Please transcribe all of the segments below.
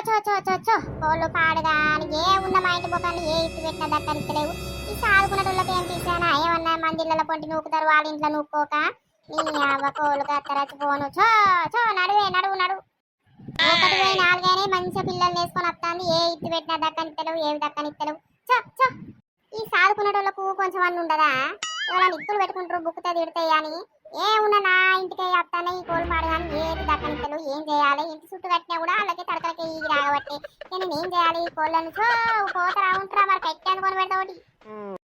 చో చో చో చో. కోళ్ళు పాడుగాని ఏ ఉన్న మా ఇంటి ముఖాన్ని ఏ ఇట్టు పెట్టినా దక్కనిస్తలేవు ఈ సాగుకున్నటోళ్ళకి ఏం తీసానా ఏమన్నా మందిళ్ళ పొంటి నూకుతారు వాళ్ళ ఇంట్లో నూక్కోక? నీ అవ్వ కోళ్ళు కత్తరచ్చి పోను. చో చో నడువే నడువు నడువు. ఒకటి పోయి నాలుగైనా మంచిగా పిల్లల్ని వేసుకొని వస్తాంది. ఏ ఇట్టు పెట్టినా దక్కనిస్తలేవు ఏవి దక్కనిస్తలేవు చో చో. ఈ సాదుకునేటోళ్ళకు కొంచెం అన్న ఉండదా? ఎవరైనా ఇత్తులు పెట్టుకుంటారు బుక్కుతో తిడతాయి అని. ఏ ఉన్న నా ఇంటికి వస్తానే ఈ కోళ్ళు పాడు కానీ ఏం చేయాలి? ఇంటి చుట్టూ కట్టినా కూడా వాళ్ళకి తడకలకి ఈ రాగబట్టి. నేను ఏం చేయాలి? ఈ కోళ్ళని సో పోతరా ఉంటారా మరి పెట్టాను కొని పెడతా ఒకటి.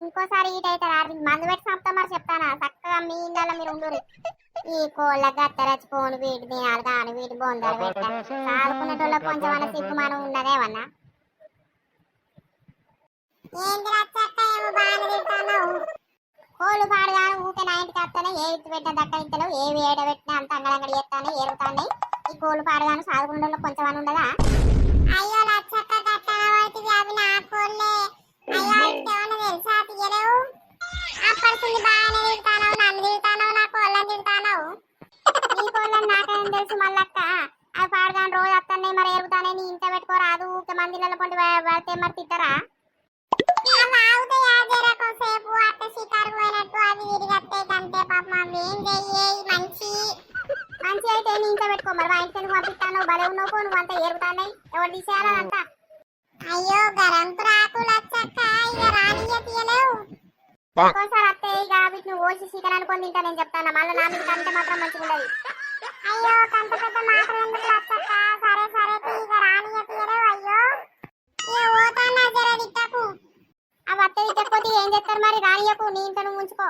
ఇంకోసారి ఈట అయితే మందు పెట్టి సంపుతా మరి చెప్తానా? చక్కగా మీ ఇళ్ళలో మీరు ఉండరు ఈ కోళ్ళ గత్తరచి పోను వీటి తినాలి దాని వీటి బొందాలు పెట్ట. సాదుకునేటోళ్ళకి కొంచెం అన్న సిగ్గుమానం ఉన్నదేమన్నా ఏంటి రచ్చక్క ఏమో బాగానే తింటున్నావు? కోళ్ళు పాడుగా ఇంటికి వస్తానే ఏ ఇట్టు పెట్టిన దక్క ఇత్తలు ఏ వేడ పెట్టినా అంత అంగడంగడి చేస్తానే ఏరుతానే. ఈ కోళ్ళు పాడుగాను సాదుకుండా కొంచెం అని ఉండదా? అయ్యో లచ్చక్క కట్టనవైతే అవి నా కోళ్ళే. అయ్యో ఇంకేమన్నా తెలుసా? తీయలేవు. అప్పటికి బాగానే తింటానవు నన్ను తింటానవు నా కోళ్ళని తింటానవు నీ కోళ్ళని నాకేం తెలుసు మళ్ళక్క అవి పాడుగాను రోజు వస్తానే మరి ఎరుగుతానే నీ ఇంట పెట్టుకోరాదు ఊకే మందిళ్ళ పొంటి పడితే మరి తిట్టరా? ఇంట్లో పెట్టుకో మరి మా ఇంటికి పంపిస్తాను భలే ఉన్నావు పో, నువ్వు అంతా ఏరుతానే ఎవరు తీసేయాలంతా అయ్యో గరంతు రాకు లచ్చక్క ఇక రానియ తీయలేవు ఒక్కోసారి అత్తే ఇక వీటిని ఓసి చికెన్ అనుకొని తింటా నేను చెప్తాను మళ్ళీ నా మీద కంటే మాత్రం మంచిగా ఉండదు అయ్యో కంట పెద్ద మాత్రం ఎందుకు లచ్చక్క సరే సరే ఇక రానియ తీయలేవు అయ్యో ఇక పోతానా జర తిట్టకు అవి అత్త తిట్టకపోతే ఏం చేస్తారు మరి రానియకు నీ ఇంట్లో నువ్వు ఉంచుకో